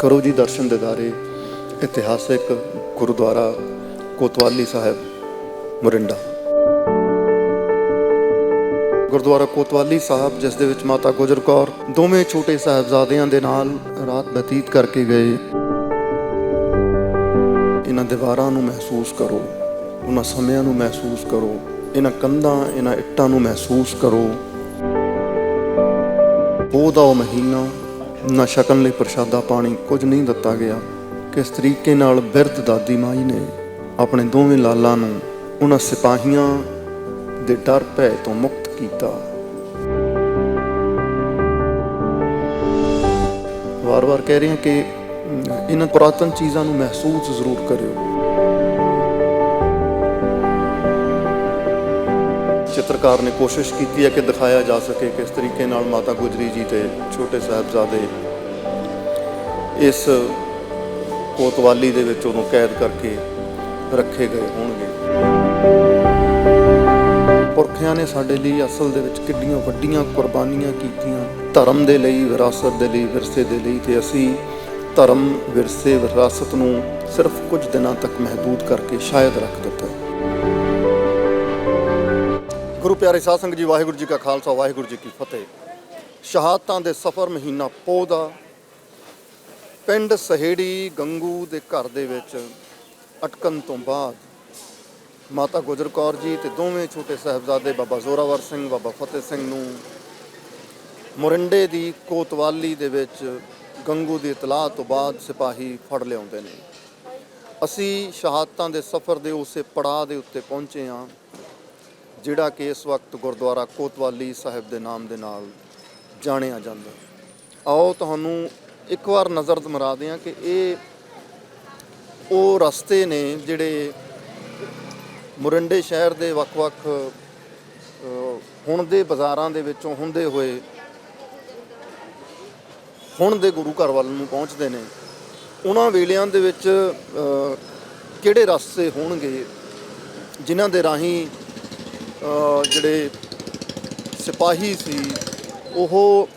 ਕਰੋ ਜੀ ਦਰਸ਼ਨ ਦਿਦਾਰੇ, ਇਤਿਹਾਸਿਕ ਗੁਰਦੁਆਰਾ ਕੋਤਵਾਲੀ ਸਾਹਿਬ, ਮੋਰਿੰਡਾ। ਗੁਰਦੁਆਰਾ ਕੋਤਵਾਲੀ ਸਾਹਿਬ, ਜਿਸ ਦੇ ਵਿੱਚ ਮਾਤਾ ਗੁਜਰ ਕੌਰ ਦੋਵੇਂ ਛੋਟੇ ਸਾਹਿਬਜ਼ਾਦਿਆਂ ਦੇ ਨਾਲ ਰਾਤ ਬਤੀਤ ਕਰਕੇ ਗਏ। ਇਹਨਾਂ ਦੀਵਾਰਾਂ ਨੂੰ ਮਹਿਸੂਸ ਕਰੋ, ਉਹਨਾਂ ਸਮਿਆਂ ਨੂੰ ਮਹਿਸੂਸ ਕਰੋ, ਇਹਨਾਂ ਕੰਧਾਂ, ਇਹਨਾਂ ਇੱਟਾਂ ਨੂੰ ਮਹਿਸੂਸ ਕਰੋ। ਉਹਦਾ ਉਹ ਮਹੀਨਾ ਨਾ ਛਕਣ ਲਈ ਪ੍ਰਸ਼ਾਦਾ ਪਾਣੀ ਕੁਝ ਨਹੀਂ ਦਿੱਤਾ ਗਿਆ। ਕਿਸ ਤਰੀਕੇ ਨਾਲ ਬਿਰਧ ਦਾਦੀ ਮਾਈ ਨੇ ਆਪਣੇ ਦੋਵੇਂ ਲਾਲਾਂ ਨੂੰ ਉਹਨਾਂ ਸਿਪਾਹੀਆਂ ਦੇ ਡਰ ਭੈ ਤੋਂ ਮੁਕਤ ਕੀਤਾ। ਵਾਰ-ਵਾਰ ਕਹਿ ਰਹੇ ਹਾਂ ਕਿ ਇਹਨਾਂ ਪੁਰਾਤਨ ਚੀਜ਼ਾਂ ਨੂੰ ਮਹਿਸੂਸ ਜ਼ਰੂਰ ਕਰਿਓ। ਚਿੱਤਰਕਾਰ ਨੇ ਕੋਸ਼ਿਸ਼ ਕੀਤੀ ਹੈ ਕਿ ਦਿਖਾਇਆ ਜਾ ਸਕੇ ਕਿਸ ਤਰੀਕੇ ਨਾਲ ਮਾਤਾ ਗੁਜਰੀ ਜੀ ਤੇ ਛੋਟੇ ਸਾਹਿਬਜ਼ਾਦੇ ਇਸ ਕੋਤਵਾਲੀ ਦੇ ਵਿੱਚ ਉਹਨੂੰ ਕੈਦ ਕਰਕੇ ਰੱਖੇ ਗਏ ਹੋਣਗੇ। ਪੁਰਖਿਆਂ ਨੇ ਸਾਡੇ ਲਈ ਅਸਲ ਦੇ ਵਿੱਚ ਕਿੰਨੀਆਂ ਵੱਡੀਆਂ ਕੁਰਬਾਨੀਆਂ ਕੀਤੀਆਂ। ਧਰਮ ਦੇ ਲਈ, ਵਿਰਾਸਤ ਦੇ ਲਈ, ਵਿਰਸੇ ਦੇ ਲਈ ਤੇ ਅਸੀਂ ਧਰਮ, ਵਿਰਸੇ, ਵਿਰਾਸਤ ਨੂੰ ਸਿਰਫ ਕੁਝ ਦਿਨਾਂ ਤੱਕ ਮਹਿਦੂਦ ਕਰਕੇ ਸ਼ਾਇਦ ਰੱਖ ਦਿੱਤਾ। ਗੁਰੂ ਪਿਆਰੇ ਸਾਧ ਸੰਗਤ ਜੀ, ਵਾਹਿਗੁਰੂ ਜੀ ਕਾ ਖਾਲਸਾ, ਵਾਹਿਗੁਰੂ ਜੀ ਕੀ ਫਤਿਹ। ਸ਼ਹਾਦਤਾਂ ਦੇ ਸਫਰ ਮਹੀਨਾ ਪੋਹ ਦਾ। ਪਿੰਡ ਸਹੇੜੀ ਗੰਗੂ ਦੇ ਘਰ ਦੇ ਵਿੱਚ ਅਟਕਣ ਤੋਂ ਬਾਅਦ ਮਾਤਾ ਗੁਜਰ ਕੌਰ ਜੀ ਤੇ ਦੋਵੇਂ ਛੋਟੇ ਸਾਹਿਬਜ਼ਾਦੇ ਬਾਬਾ ਜ਼ੋਰਾਵਰ ਸਿੰਘ, ਬਾਬਾ ਫਤਿਹ ਸਿੰਘ ਨੂੰ ਮੁਰਿੰਡੇ ਦੀ ਕੋਤਵਾਲੀ ਦੇ ਵਿੱਚ ਗੰਗੂ ਦੀ ਇਤਲਾਹ ਤੋਂ ਬਾਅਦ ਸਿਪਾਹੀ ਫੜ ਲਿਆਉਂਦੇ ਨੇ। ਅਸੀਂ ਸ਼ਹਾਦਤਾਂ ਦੇ ਸਫ਼ਰ ਦੇ ਉਸੇ ਪੜਾਅ ਦੇ ਉੱਤੇ ਪਹੁੰਚੇ ਹਾਂ। ਜਿਹੜਾ ਕਿ ਇਸ ਵਕਤ ਗੁਰਦੁਆਰਾ ਕੋਤਵਾਲੀ ਸਾਹਿਬ ਦੇ ਨਾਮ ਦੇ ਨਾਲ ਜਾਣਿਆ ਜਾਂਦਾ ਆਓ ਤੁਹਾਨੂੰ ਇੱਕ ਵਾਰ ਨਜ਼ਰ ਮਰਾ ਦਿਆਂ ਕਿ ਇਹ ਉਹ ਰਸਤੇ ਨੇ ਜਿਹੜੇ ਮੁਰਿੰਡੇ ਸ਼ਹਿਰ ਦੇ ਵੱਖ-ਵੱਖ ਹੁਣ ਦੇ ਬਾਜ਼ਾਰਾਂ ਦੇ ਵਿੱਚੋਂ ਹੁੰਦੇ ਹੋਏ, ਹੁਣ ਦੇ ਗੁਰੂ ਘਰ ਵੱਲ ਨੂੰ ਪਹੁੰਚਦੇ ਨੇ। ਉਹਨਾਂ ਵੇਲਿਆਂ ਦੇ ਵਿੱਚ ਕਿਹੜੇ ਰਸਤੇ ਹੋਣਗੇ, ਜਿਨ੍ਹਾਂ ਦੇ ਰਾਹੀਂ ਜਿਹੜੇ ਸਿਪਾਹੀ ਸੀ, ਉਹ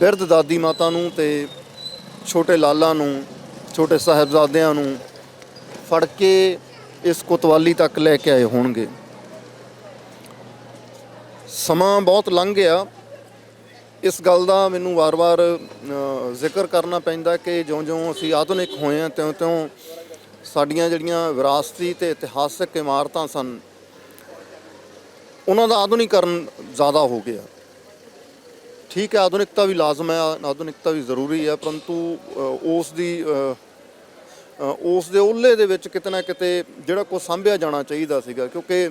ਬਿਰਧ ਦਾਦੀ ਮਾਤਾ ਨੂੰ ਤੇ ਛੋਟੇ ਲਾਲਾਂ ਨੂੰ, ਛੋਟੇ ਸਾਹਿਬਜ਼ਾਦਿਆਂ ਨੂੰ ਫੜ ਕੇ ਇਸ ਕੋਤਵਾਲੀ ਤੱਕ ਲੈ ਕੇ ਆਏ ਹੋਣਗੇ। ਸਮਾਂ ਬਹੁਤ ਲੰਘ ਗਿਆ। ਇਸ ਗੱਲ ਦਾ ਮੈਨੂੰ ਵਾਰ-ਵਾਰ ਜ਼ਿਕਰ ਕਰਨਾ ਪੈਂਦਾ ਕਿ ਜਿਉਂ-ਜਿਉਂ ਅਸੀਂ ਆਧੁਨਿਕ ਹੋਏ ਹਾਂ, ਤਿਉਂ-ਤਿਉਂ ਸਾਡੀਆਂ ਜਿਹੜੀਆਂ ਵਿਰਾਸਤੀ ਤੇ ਇਤਿਹਾਸਕ ਇਮਾਰਤਾਂ ਸਨ ਉਹਨਾਂ ਦਾ ਆਧੁਨਿਕਰਨ ਜ਼ਿਆਦਾ ਹੋ ਗਿਆ। ਠੀਕ ਹੈ, ਆਧੁਨਿਕਤਾ ਵੀ ਲਾਜ਼ਮ ਹੈ, ਆਧੁਨਿਕਤਾ ਵੀ ਜ਼ਰੂਰੀ ਹੈ, ਪਰੰਤੂ ਉਸ ਦੀ ਉਸ ਦੇ ਉਹਲੇ ਦੇ ਵਿੱਚ ਕਿਤੇ ਨਾ ਕਿਤੇ ਜਿਹੜਾ ਕੁਝ ਸੰਭਿਆ ਜਾਣਾ ਚਾਹੀਦਾ ਸੀਗਾ, ਕਿਉਂਕਿ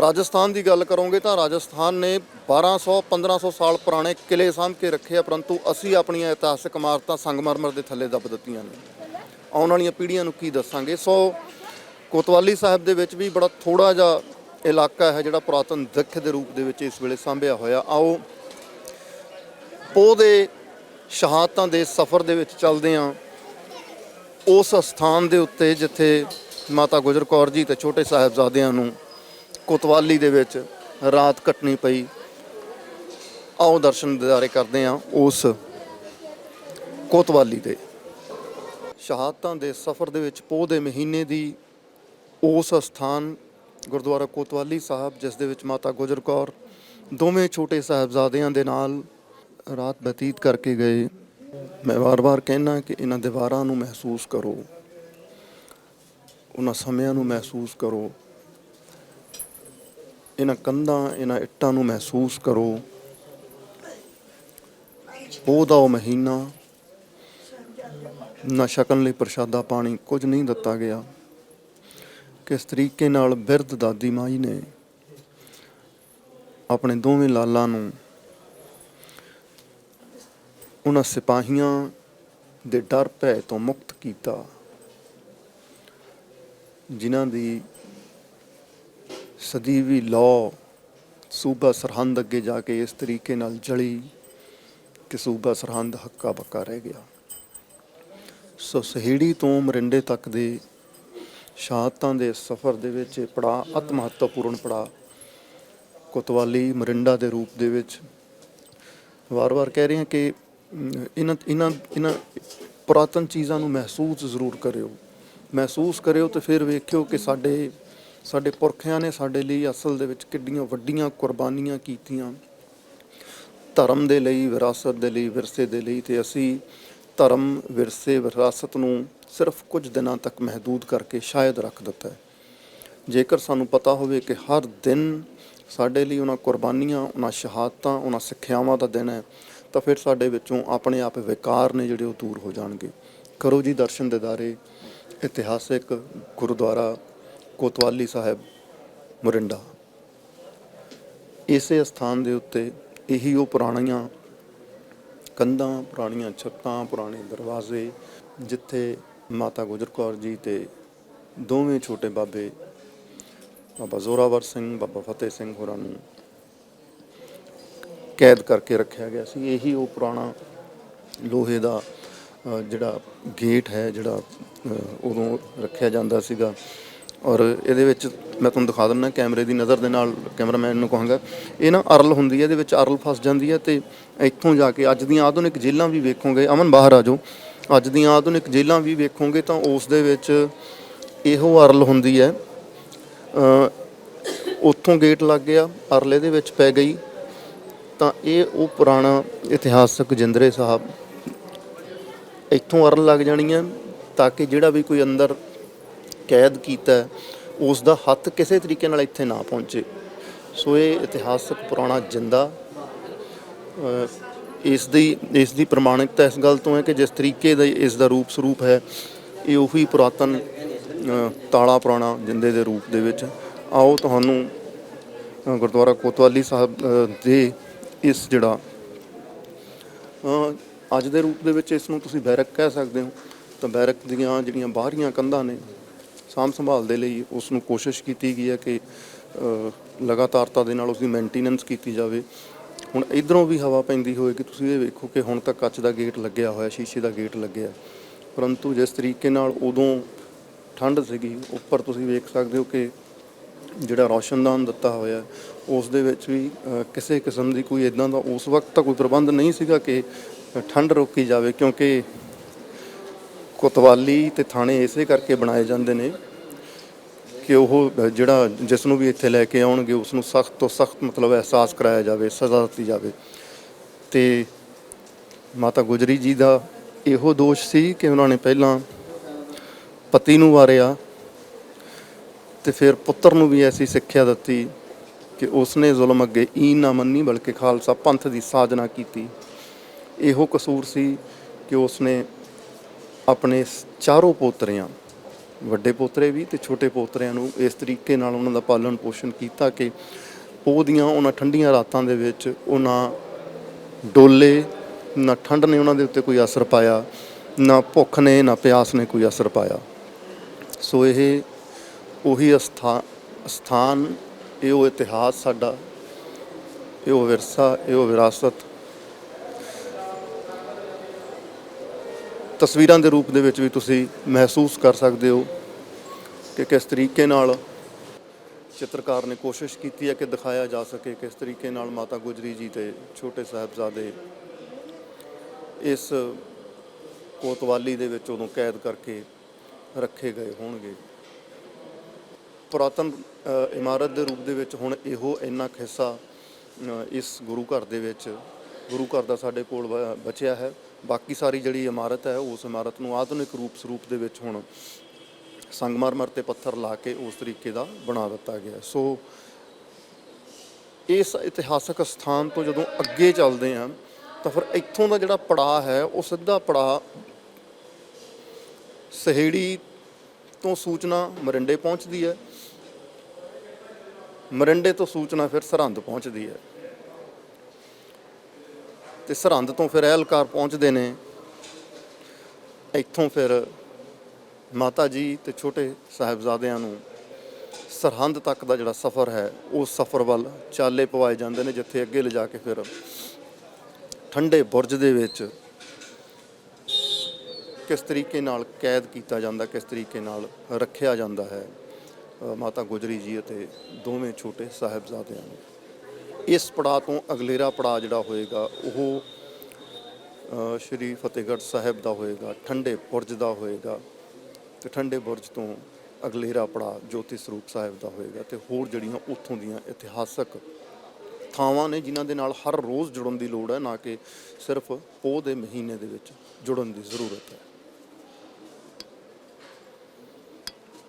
ਰਾਜਸਥਾਨ ਦੀ ਗੱਲ ਕਰੋਗੇ ਤਾਂ ਰਾਜਸਥਾਨ ਨੇ 1200 1500 ਸਾਲ ਪੁਰਾਣੇ ਕਿਲੇ ਸਾਂਭ ਕੇ ਰੱਖੇ ਆ, ਪਰੰਤੂ ਅਸੀਂ ਆਪਣੀਆਂ ਇਤਿਹਾਸਕ ਇਮਾਰਤਾਂ ਸੰਗਮਰਮਰ ਦੇ ਥੱਲੇ ਦੱਬ ਦਿੱਤੀਆਂ ਨੇ। ਆਉਣ ਵਾਲੀਆਂ ਪੀੜ੍ਹੀਆਂ ਨੂੰ ਕੀ ਦੱਸਾਂਗੇ? ਸੋ ਕੋਤਵਾਲੀ ਸਾਹਿਬ ਦੇ ਵਿੱਚ ਵੀ ਬੜਾ ਥੋੜਾ ਜਿਹਾ ਇਲਾਕਾ ਹੈ ਜਿਹੜਾ ਪੁਰਾਤਨ ਦਿੱਖ ਦੇ ਰੂਪ ਦੇ ਵਿੱਚ ਇਸ ਵੇਲੇ ਸਾਂਭਿਆ ਹੋਇਆ। ਆਓ, ਪੋਹ ਦੇ ਸ਼ਹਾਦਤਾਂ ਦੇ ਸਫ਼ਰ ਦੇ ਵਿੱਚ ਚੱਲਦੇ ਹਾਂ। ਉਸ ਸਥਾਨ ਦੇ ਉੱਤੇ ਜਿੱਥੇ ਮਾਤਾ ਗੁਜਰ ਕੌਰ ਜੀ ਤੇ ਛੋਟੇ ਸਾਹਿਬਜ਼ਾਦਿਆਂ ਨੂੰ ਕੋਤਵਾਲੀ ਦੇ ਵਿੱਚ ਰਾਤ ਕੱਟਣੀ ਪਈ। ਆਓ, ਦਰਸ਼ਨ ਦਿਦਾਰੇ ਕਰਦੇ ਹਾਂ ਉਸ ਕੋਤਵਾਲੀ ਦੇ। ਸ਼ਹਾਦਤਾਂ ਦੇ ਸਫ਼ਰ ਦੇ ਵਿੱਚ ਪੋਹ ਦੇ ਮਹੀਨੇ ਦੀ ਉਸ ਸਥਾਨ ਗੁਰਦੁਆਰਾ ਕੋਤਵਾਲੀ ਸਾਹਿਬ, ਜਿਸ ਦੇ ਵਿੱਚ ਮਾਤਾ ਗੁਜਰ ਕੌਰ ਦੋਵੇਂ ਛੋਟੇ ਸਾਹਿਬਜ਼ਾਦਿਆਂ ਦੇ ਨਾਲ ਰਾਤ ਬਤੀਤ ਕਰਕੇ ਗਏ। ਮੈਂ ਵਾਰ-ਵਾਰ ਕਹਿਣਾ ਕਿ ਇਹਨਾਂ ਦੀਵਾਰਾਂ ਨੂੰ ਮਹਿਸੂਸ ਕਰੋ, ਉਹਨਾਂ ਸਮਿਆਂ ਨੂੰ ਮਹਿਸੂਸ ਕਰੋ, ਇਹਨਾਂ ਕੰਧਾਂ, ਇਹਨਾਂ ਇੱਟਾਂ ਨੂੰ ਮਹਿਸੂਸ ਕਰੋ। ਉਹਦਾ ਉਹ ਮਹੀਨਾ, ਨਾ ਛਕਣ ਲਈ ਪ੍ਰਸ਼ਾਦਾ ਪਾਣੀ ਕੁਝ ਨਹੀਂ ਦਿੱਤਾ ਗਿਆ। ਕਿਸ ਤਰੀਕੇ ਨਾਲ ਬਿਰਧ ਦਾਦੀ ਮਾਈ ਨੇ ਆਪਣੇ ਦੋਵੇਂ ਲਾਲਾਂ ਨੂੰ ਉਹਨਾਂ ਸਿਪਾਹੀਆਂ ਦੇ ਡਰ ਭੈ ਤੋਂ ਮੁਕਤ ਕੀਤਾ, ਜਿਨ੍ਹਾਂ ਦੀ ਸਦੀਵੀ ਲਾਅ ਸੂਬਾ ਸਰਹੰਦ ਅੱਗੇ ਜਾ ਕੇ ਇਸ ਤਰੀਕੇ ਨਾਲ ਜਲੀ ਕਿ ਸੂਬਾ ਸਰਹੰਦ ਹੱਕਾ ਬੱਕਾ ਰਹਿ ਗਿਆ। ਸੋ ਸਹੇੜੀ ਤੋਂ ਮਰਿੰਡੇ ਤੱਕ ਦੇ ਸ਼ਹਾਦਤਾਂ ਦੇ ਸਫ਼ਰ ਦੇ ਵਿੱਚ ਇਹ ਪੜਾਅ ਅਤ ਮਹੱਤਵਪੂਰਨ ਪੜਾਅ। ਕੋਤਵਾਲੀ ਮਰਿੰਡਾ ਦੇ ਰੂਪ ਦੇ ਵਿੱਚ ਵਾਰ-ਵਾਰ ਕਹਿ ਰਹੇ ਹਾਂ ਕਿ ਇਹਨਾਂ ਇਹਨਾਂ ਇਹਨਾਂ ਪੁਰਾਤਨ ਚੀਜ਼ਾਂ ਨੂੰ ਮਹਿਸੂਸ ਜ਼ਰੂਰ ਕਰਿਓ। ਮਹਿਸੂਸ ਕਰਿਓ ਤੇ ਫਿਰ ਵੇਖਿਓ ਕਿ ਸਾਡੇ ਸਾਡੇ ਪੁਰਖਿਆਂ ਨੇ ਸਾਡੇ ਲਈ ਅਸਲ ਦੇ ਵਿੱਚ ਕਿੱਡੀਆਂ ਵੱਡੀਆਂ ਕੁਰਬਾਨੀਆਂ ਕੀਤੀਆਂ। ਧਰਮ ਦੇ ਲਈ, ਵਿਰਾਸਤ ਦੇ ਲਈ, ਵਿਰਸੇ ਦੇ ਲਈ ਤੇ ਅਸੀਂ ਧਰਮ, ਵਿਰਸੇ, ਵਿਰਾਸਤ ਨੂੰ ਸਿਰਫ ਕੁਝ ਦਿਨਾਂ ਤੱਕ ਮਹਦੂਦ ਕਰਕੇ ਸ਼ਾਇਦ ਰੱਖ ਦਿੱਤਾ ਹੈ। ਜੇਕਰ ਸਾਨੂੰ ਪਤਾ ਹੋਵੇ ਕਿ ਹਰ ਦਿਨ ਸਾਡੇ ਲਈ ਉਹਨਾਂ ਕੁਰਬਾਨੀਆਂ, ਉਹਨਾਂ ਸ਼ਹਾਦਤਾਂ, ਉਹਨਾਂ ਸਿੱਖਿਆਵਾਂ ਦਾ ਦਿਨ ਹੈ, ਤਾਂ ਫਿਰ ਸਾਡੇ ਵਿੱਚੋਂ ਆਪਣੇ ਆਪ ਵਿਕਾਰ ਨੇ ਜਿਹੜੇ ਉਹ ਦੂਰ ਹੋ ਜਾਣਗੇ। ਕਰੋ ਜੀ ਦਰਸ਼ਨ ਦਿਦਾਰੇ, ਇਤਿਹਾਸਿਕ ਗੁਰਦੁਆਰਾ ਕੋਤਵਾਲੀ ਸਾਹਿਬ, ਮੁਰਿੰਡਾ। ਇਸੇ ਸਥਾਨ ਦੇ ਉੱਤੇ ਇਹੀ ਉਹ ਪੁਰਾਣੀਆਂ ਕੰਧਾਂ, ਪੁਰਾਣੀਆਂ ਛੱਤਾਂ, ਪੁਰਾਣੇ ਦਰਵਾਜ਼ੇ, ਜਿੱਥੇ ਮਾਤਾ ਗੁਜਰ ਕੌਰ ਜੀ ਤੇ ਦੋਵੇਂ ਛੋਟੇ ਬਾਬੇ, ਬਾਬਾ ਜ਼ੋਰਾਵਰ ਸਿੰਘ, ਬਾਬਾ ਫਤਿਹ ਸਿੰਘ ਹੋਰਾਂ ਨੂੰ ਕੈਦ ਕਰਕੇ ਰੱਖਿਆ ਗਿਆ ਸੀ। ਇਹੀ ਉਹ ਪੁਰਾਣਾ ਲੋਹੇ ਦਾ ਜਿਹੜਾ ਗੇਟ ਹੈ, ਜਿਹੜਾ ਉਦੋਂ ਰੱਖਿਆ ਜਾਂਦਾ ਸੀਗਾ। ਔਰ ਇਹਦੇ ਵਿੱਚ ਮੈਂ ਤੁਹਾਨੂੰ ਦਿਖਾ ਦਿੰਦਾ ਕੈਮਰੇ ਦੀ ਨਜ਼ਰ ਦੇ ਨਾਲ, ਕੈਮਰਾਮੈਨ ਨੂੰ ਕਹਾਂਗਾ, ਇਹ ਨਾ ਅਰਲ ਹੁੰਦੀ ਹੈ, ਇਹਦੇ ਵਿੱਚ ਅਰਲ ਫਸ ਜਾਂਦੀ ਹੈ ਤੇ ਇੱਥੋਂ ਜਾ ਕੇ ਅੱਜ ਦੀਆਂ ਆਧੁਨਿਕ ਜੇਲ੍ਹਾਂ ਵੀ ਵੇਖੋਗੇ, ਅਮਨ ਬਾਹਰ ਆ ਜਾਓ। ਅੱਜ ਦੀਆਂ ਆਧੁਨਿਕ ਜੇਲ੍ਹਾਂ ਵੀ ਵੇਖੋਗੇ ਤਾਂ ਉਸ ਦੇ ਵਿੱਚ ਇਹੋ ਅਰਲ ਹੁੰਦੀ ਹੈ ਉੱਥੋਂ ਗੇਟ ਲੱਗ ਗਿਆ ਅਰਲੇ ਦੇ ਵਿੱਚ ਪੈ ਗਈ ਤਾਂ ਇਹ ਉਹ ਪੁਰਾਣਾ ਇਤਿਹਾਸਕ ਜਿੰਦਰੇ ਸਾਹਿਬ। ਇੱਥੋਂ ਅਰਲ ਲੱਗ ਜਾਣੀਆਂ ਤਾਂ ਕਿ ਜਿਹੜਾ ਵੀ ਕੋਈ ਅੰਦਰ ਕੈਦ ਕੀਤਾ ਹੈ, ਉਸ ਦਾ ਹੱਥ ਕਿਸੇ ਤਰੀਕੇ ਨਾਲ ਇੱਥੇ ਨਾ ਪਹੁੰਚੇ। ਸੋ ਇਹ ਇਤਿਹਾਸਕ ਪੁਰਾਣਾ ਜਿੰਦਾ ਇਸ ਦੀ ਇਸ ਦੀ ਪ੍ਰਮਾਣਿਕਤਾ ਇਸ ਗੱਲ ਤੋਂ ਹੈ ਕਿ ਜਿਸ ਤਰੀਕੇ ਦਾ ਇਸ ਦਾ ਰੂਪ ਸਰੂਪ ਹੈ, ਇਹ ਉਹੀ ਪੁਰਾਤਨ ਤਾਲਾ ਪੁਰਾਣਾ ਜਿੰਦੇ ਦੇ ਰੂਪ ਦੇ ਵਿੱਚ। ਆਓ ਤੁਹਾਨੂੰ ਗੁਰਦੁਆਰਾ ਕੋਤਵਾਲੀ ਸਾਹਿਬ ਦੇ ਇਸ ਜਿਹੜਾ ਅੱਜ ਦੇ ਰੂਪ ਦੇ ਵਿੱਚ ਇਸ ਨੂੰ ਤੁਸੀਂ ਬੈਰਕ ਕਹਿ ਸਕਦੇ ਹੋ। ਤਾਂ ਬੈਰਕ ਦੀਆਂ ਜਿਹੜੀਆਂ ਬਾਹਰੀਆਂ ਕੰਧਾਂ ਨੇ, ਸਾਂਭ ਸੰਭਾਲ ਦੇ ਲਈ ਉਸ ਨੂੰ ਕੋਸ਼ਿਸ਼ ਕੀਤੀ ਗਈ ਹੈ ਕਿ ਲਗਾਤਾਰਤਾ ਦੇ ਨਾਲ ਉਸ ਦੀ ਮੇਨਟੇਨੈਂਸ ਕੀਤੀ ਜਾਵੇ। ਹੁਣ ਇਧਰੋਂ ਵੀ ਹਵਾ ਪੈਂਦੀ ਹੋਏਗੀ ਤੁਸੀਂ ਇਹ ਵੇਖੋ ਕਿ ਹੁਣ ਤਾਂ ਕੱਚ ਦਾ ਗੇਟ ਲੱਗਿਆ ਹੋਇਆ, ਸ਼ੀਸ਼ੇ ਦਾ ਗੇਟ ਲੱਗਿਆ। ਪਰੰਤੂ ਜਿਸ ਤਰੀਕੇ ਨਾਲ ਉਦੋਂ ਠੰਡ ਸੀਗੀ, ਉੱਪਰ ਤੁਸੀਂ ਵੇਖ ਸਕਦੇ ਹੋ ਕਿ ਜਿਹੜਾ ਰੌਸ਼ਨਦਾਨ ਦਿੱਤਾ ਹੋਇਆ, ਉਸ ਦੇ ਵਿੱਚ ਵੀ ਕਿਸੇ ਕਿਸਮ ਦੀ ਕੋਈ ਇਦਾਂ ਦਾ ਉਸ ਵਕਤ ਤਾਂ ਕੋਈ ਪ੍ਰਬੰਧ ਨਹੀਂ ਸੀਗਾ ਕਿ ਠੰਡ ਰੋਕੀ ਜਾਵੇ ਕਿਉਂਕਿ ਕੋਤਵਾਲੀ ਤੇ ਥਾਣੇ ਇਸੇ ਕਰਕੇ ਬਣਾਏ ਜਾਂਦੇ ਨੇ ਕਿ ਉਹ ਜਿਹੜਾ ਜਿਸ ਨੂੰ ਵੀ ਇੱਥੇ ਲੈ ਕੇ ਆਉਣਗੇ, ਉਸ ਨੂੰ ਸਖਤ ਤੋਂ ਸਖਤ ਮਤਲਬ ਅਹਿਸਾਸ ਕਰਾਇਆ ਜਾਵੇ, ਸਜ਼ਾ ਦਿੱਤੀ ਜਾਵੇ। ਤੇ ਮਾਤਾ ਗੁਜਰੀ ਜੀ ਦਾ ਇਹੋ ਦੋਸ਼ ਸੀ ਕਿ ਉਹਨਾਂ ਨੇ ਪਹਿਲਾਂ ਪਤੀ ਨੂੰ ਵਾਰਿਆ ਤੇ ਫਿਰ ਪੁੱਤਰ ਨੂੰ ਵੀ ਐਸੀ ਸਿੱਖਿਆ ਦਿੱਤੀ ਕਿ ਉਸਨੇ ਜ਼ੁਲਮ ਅੱਗੇ ਈਨ ਨਾ ਮੰਨੀ, ਬਲਕਿ ਖਾਲਸਾ ਪੰਥ ਦੀ ਸਾਜਨਾ ਕੀਤੀ। ਇਹੋ ਕਸੂਰ ਸੀ ਕਿ ਉਸਨੇ ਆਪਣੇ ਚਾਰੋਂ ਪੋਤਰਿਆਂ ਵੱਡੇ ਪੋਤਰੇ ਵੀ ਤੇ ਛੋਟੇ ਪੋਤਰਿਆਂ ਨੂੰ ਇਸ ਤਰੀਕੇ ਨਾਲ ਉਹਨਾਂ ਦਾ ਪਾਲਣ ਪੋਸ਼ਣ ਕੀਤਾ ਕਿ ਉਹਦੀਆਂ ਉਹਨਾਂ ਠੰਡੀਆਂ ਰਾਤਾਂ ਦੇ ਵਿੱਚ ਉਹਨਾਂ ਡੋਲੇ, ਨਾ ਠੰਡ ਨੇ ਉਹਨਾਂ ਦੇ ਉੱਤੇ ਕੋਈ ਅਸਰ ਪਾਇਆ, ਨਾ ਭੁੱਖ ਨੇ, ਨਾ ਪਿਆਸ ਨੇ ਕੋਈ ਅਸਰ ਪਾਇਆ। ਸੋ ਇਹ ਉਹੀ ਅਸਥਾ ਸਥਾਨ ਇਹ ਉਹ ਇਤਿਹਾਸ ਸਾਡਾ, ਇਹ ਉਹ ਵਿਰਸਾ, ਇਹ ਉਹ ਵਿਰਾਸਤ ਤਸਵੀਰਾਂ ਦੇ ਰੂਪ ਦੇ ਵਿੱਚ ਵੀ ਤੁਸੀਂ ਮਹਿਸੂਸ ਕਰ ਸਕਦੇ ਹੋ ਕਿ ਕਿਸ ਤਰੀਕੇ ਨਾਲ ਚਿੱਤਰਕਾਰ ਨੇ ਕੋਸ਼ਿਸ਼ ਕੀਤੀ ਹੈ ਕਿ ਦਿਖਾਇਆ ਜਾ ਸਕੇ, ਕਿਸ ਤਰੀਕੇ ਨਾਲ ਮਾਤਾ ਗੁਜਰੀ ਜੀ ਤੇ ਛੋਟੇ ਸਾਹਿਬਜ਼ਾਦੇ ਇਸ ਕੋਤਵਾਲੀ ਦੇ ਵਿੱਚ ਉਦੋਂ ਕੈਦ ਕਰਕੇ ਰੱਖੇ ਗਏ ਹੋਣਗੇ। ਪੁਰਾਤਨ ਇਮਾਰਤ ਦੇ ਰੂਪ ਦੇ ਵਿੱਚ ਹੁਣ ਇਹੋ ਇੰਨਾ ਕੁ ਹਿੱਸਾ ਇਸ ਗੁਰੂ ਘਰ ਦੇ ਵਿੱਚ, ਗੁਰੂ ਘਰ ਦਾ ਸਾਡੇ ਕੋਲ ਬ- ਬਚਿਆ ਹੈ। ਬਾਕੀ ਸਾਰੀ ਜਿਹੜੀ ਇਮਾਰਤ ਹੈ, ਉਸ ਇਮਾਰਤ ਨੂੰ ਆਧੁਨਿਕ ਰੂਪ ਸਰੂਪ ਦੇ ਵਿੱਚ ਹੁਣ ਸੰਗਮਰਮਰ ਤੇ ਪੱਥਰ ਲਾ ਕੇ ਉਸ ਤਰੀਕੇ ਦਾ ਬਣਾ ਦਿੱਤਾ ਗਿਆ ਸੋ ਇਸ ਇਤਿਹਾਸਕ ਸਥਾਨ ਤੋਂ ਜਦੋਂ ਅੱਗੇ ਚੱਲਦੇ ਹਾਂ, ਤਾਂ ਫਿਰ ਇੱਥੋਂ ਦਾ ਜਿਹੜਾ ਪੜਾਅ ਹੈ, ਉਹ ਸਿੱਧਾ ਪੜਾਅ ਸਹੇੜੀ ਤੋਂ ਸੂਚਨਾ ਮਰਿੰਡੇ ਪਹੁੰਚਦੀ ਹੈ। ਮਰਿੰਡੇ ਤੋਂ ਸੂਚਨਾ ਫਿਰ ਸਰਹੰਦ ਪਹੁੰਚਦੀ ਹੈ। ਤੇ ਸਰਹੰਦ ਤੋਂ ਫਿਰ ਅਹਿਲਕਾਰ ਪਹੁੰਚਦੇ ਨੇ। ਇੱਥੋਂ ਫਿਰ ਮਾਤਾ ਜੀ ਤੇ ਛੋਟੇ ਸਾਹਿਬਜ਼ਾਦਿਆਂ ਨੂੰ ਸਰਹੰਦ ਤੱਕ ਦਾ ਜਿਹੜਾ ਸਫ਼ਰ ਹੈ, ਉਹ ਸਫ਼ਰ ਵੱਲ ਚਾਲੇ ਪਵਾਏ ਜਾਂਦੇ ਨੇ, ਜਿੱਥੇ ਅੱਗੇ ਲਿਜਾ ਕੇ ਫਿਰ ਠੰਡੇ ਬੁਰਜ ਦੇ ਵਿੱਚ ਕਿਸ ਤਰੀਕੇ ਨਾਲ ਕੈਦ ਕੀਤਾ ਜਾਂਦਾ, ਕਿਸ ਤਰੀਕੇ ਨਾਲ ਰੱਖਿਆ ਜਾਂਦਾ ਹੈ ਮਾਤਾ ਗੁਜਰੀ ਜੀ ਅਤੇ ਦੋਵੇਂ ਛੋਟੇ ਸਾਹਿਬਜ਼ਾਦਿਆਂ ਨੂੰ। ਇਸ ਪੜਾਅ ਤੋਂ ਅਗਲੇਰਾ ਪੜਾਅ ਜਿਹੜਾ ਹੋਏਗਾ, ਉਹ ਸ਼੍ਰੀ ਫਤਿਹਗੜ੍ਹ ਸਾਹਿਬ ਦਾ ਹੋਏਗਾ, ਠੰਡੇ ਬੁਰਜ ਦਾ ਹੋਏਗਾ ਤੇ ਠੰਡੇ ਬੁਰਜ ਤੋਂ ਅਗਲੇਰਾ ਪੜਾਅ ਜੋਤੀ ਸਰੂਪ ਸਾਹਿਬ ਦਾ ਹੋਏਗਾ ਤੇ ਹੋਰ ਜਿਹੜੀਆਂ ਉੱਥੋਂ ਦੀਆਂ ਇਤਿਹਾਸਕ ਥਾਵਾਂ ਨੇ, ਜਿਨ੍ਹਾਂ ਦੇ ਨਾਲ ਹਰ ਰੋਜ਼ ਜੁੜਨ ਦੀ ਲੋੜ ਹੈ, ਨਾ ਕਿ ਸਿਰਫ ਪੋਹ ਦੇ ਮਹੀਨੇ ਦੇ ਵਿੱਚ ਜੁੜਨ ਦੀ ਜ਼ਰੂਰਤ ਹੈ।